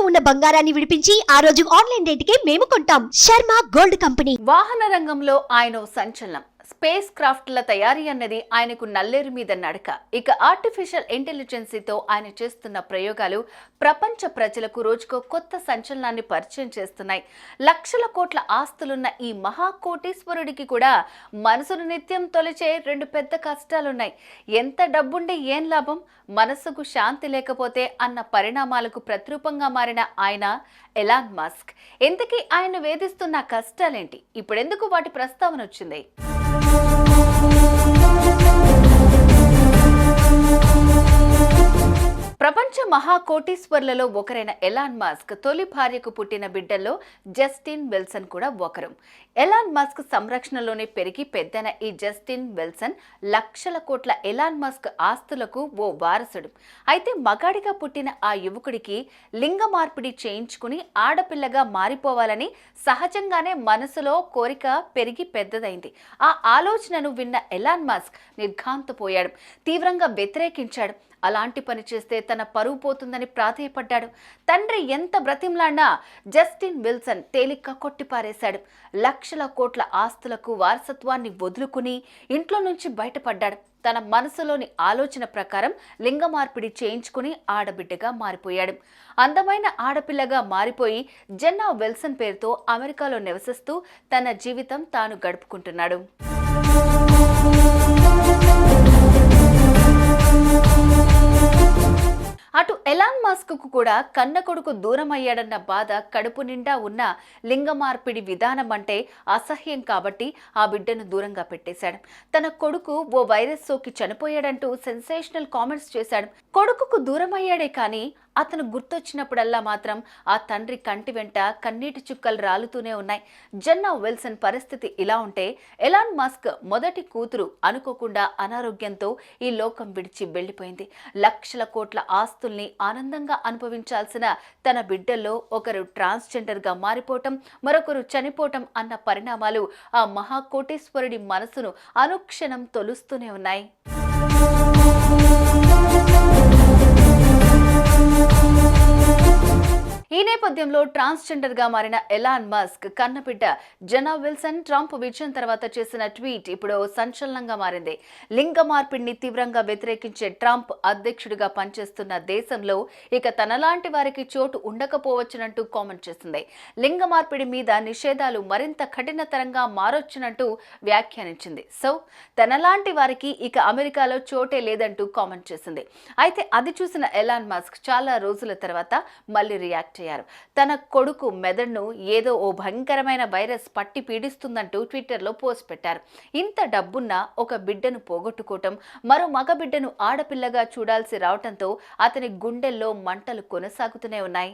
ఇంట్లో ఉన్న బంగారాన్ని విడిపించి ఆ రోజు ఆన్లైన్ రేటుకే మేము కొంటాం. Sharma gold company. వాహన రంగంలో ఆయన సంచలనం. స్పేస్ క్రాఫ్ట్ల తయారీ అన్నది ఆయనకు నల్లేరు మీద నడక. ఇక ఆర్టిఫిషియల్ ఇంటెలిజెన్సీతో ఆయన చేస్తున్న ప్రయోగాలు ప్రపంచ ప్రజలకు రోజుకో కొత్త సంచలనాన్ని పరిచయం చేస్తున్నాయి. లక్షల కోట్ల ఆస్తులున్న ఈ మహాకోటీశ్వరుడికి కూడా మనసును నిత్యం తొలిచే రెండు పెద్ద కష్టాలున్నాయి. ఎంత డబ్బుండి ఏం లాభం? మనసుకు శాంతి లేకపోతే అన్న పరిణామాలకు ప్రతిరూపంగా మారిన ఆయన ఎలాన్ మస్క్. ఇంతకీ ఆయన వేధిస్తున్న కష్టాలేంటి? ఇప్పుడెందుకు వాటి ప్రస్తావన వచ్చింది ప్రపంచ మహాకోటీశ్వర్లలో ఒకరైన ఎలాన్ మాస్క్ తొలి భార్యకు పుట్టిన బిడ్డల్లో జస్టిన్ విల్సన్ కూడా ఒకరు. ఎలాన్ మాస్క్ సంరక్షణలోనే పెరిగి పెద్దన ఈ జస్టిన్ విల్సన్ లక్షల కోట్ల ఎలాన్ మాస్క్ ఆస్తులకు ఓ వారసుడు. అయితే మగాడిగా పుట్టిన ఆ యువకుడికి లింగ మార్పిడి చేయించుకుని ఆడపిల్లగా మారిపోవాలని సహజంగానే మనసులో కోరిక పెరిగి పెద్దదైంది. ఆ ఆలోచనను విన్న ఎలాన్ మాస్క్ నిర్ఘాంతపోయాడు. తీవ్రంగా వ్యతిరేకించాడు. అలాంటి పని చేస్తే తన పరువు పోతుందని ప్రాధేయపడ్డాడు. తండ్రి ఎంత బ్రతిమ్లాడినా జస్టిన్ విల్సన్ తేలిగ్గా కొట్టిపారేశాడు. లక్షల కోట్ల ఆస్తులకు వారసత్వాన్ని వదులుకుని ఇంట్లో నుంచి బయటపడ్డాడు. తన మనసులోని ఆలోచన ప్రకారం లింగ మార్పిడి చేయించుకుని ఆడబిడ్డగా మారిపోయాడు. అందమైన ఆడపిల్లగా మారిపోయి జెన్నా విల్సన్ పేరుతో అమెరికాలో నివసిస్తూ తన జీవితం తాను గడుపుకుంటున్నాడు. ఎలాన్ కూడా కన్న కొడుకు దూరమయ్యాడన్న బాధ కడుపు నిండా ఉన్న లింగ మార్పిడి విధానం అంటే అసహ్యం కాబట్టి ఆ బిడ్డను దూరంగా పెట్టేశాడు. తన కొడుకు ఓ వైరస్ సోకి చనిపోయాడంటూ సెన్సేషనల్ కామెంట్స్ చేశాడు. కొడుకుకు దూరమయ్యాడే కానీ అతను గుర్తొచ్చినప్పుడల్లా మాత్రం ఆ తండ్రి కంటి వెంట కన్నీటి చుక్కలు రాలుతూనే ఉన్నాయి. జన్నా విల్సన్ పరిస్థితి ఇలా ఉంటే ఎలాన్ మస్క్ మొదటి కూతురు అనుకోకుండా అనారోగ్యంతో ఈ లోకం విడిచి వెళ్ళిపోయింది. లక్షల కోట్ల ఆస్తుల్ని ఆనందంగా అనుభవించాల్సిన తన బిడ్డల్లో ఒకరు ట్రాన్స్జెండర్గా మారిపోవటం మరొకరు చనిపోవటం అన్న పరిణామాలు ఆ మహాకోటేశ్వరుడి మనసును అనుక్షణం తొలుస్తూనే ఉన్నాయి. ఈ నేపథ్యంలో ట్రాన్స్జెండర్గా మారిన ఎలాన్ మస్క్ కన్నబిడ్డ జనా విల్సన్ ట్రంప్ విజయం తర్వాత చేసిన ట్వీట్ ఇప్పుడు సంచలనంగా మారింది. లింగ మార్పిడిని తీవ్రంగా వ్యతిరేకించే ట్రంప్ అధ్యక్షుడిగా పనిచేస్తున్న దేశంలో ఇక తనలాంటి వారికి చోటు ఉండకపోవచ్చునంటూ కామెంట్ చేసింది. లింగ మార్పిడి మీద నిషేధాలు మరింత కఠినతరంగా మారొచ్చునంటూ వ్యాఖ్యానించింది. సో తనలాంటి వారికి ఇక అమెరికాలో చోటే లేదంటూ కామెంట్ చేసింది. అయితే అది చూసిన ఎలాన్ మస్క్ చాలా రోజుల తర్వాత మళ్ళీ రియాక్ట్ చేయారు తన కొడుకు మెదడును ఏదో ఓ భయంకరమైన వైరస్ పట్టి పీడిస్తుందంటూ ట్విట్టర్లో పోస్ట్ పెట్టారు. ఇంత డబ్బున్న ఒక బిడ్డను పోగొట్టుకోవటం మరో మగ బిడ్డను ఆడపిల్లగా చూడాల్సి రావటంతో అతని గుండెల్లో మంటలు కొనసాగుతూనే ఉన్నాయి.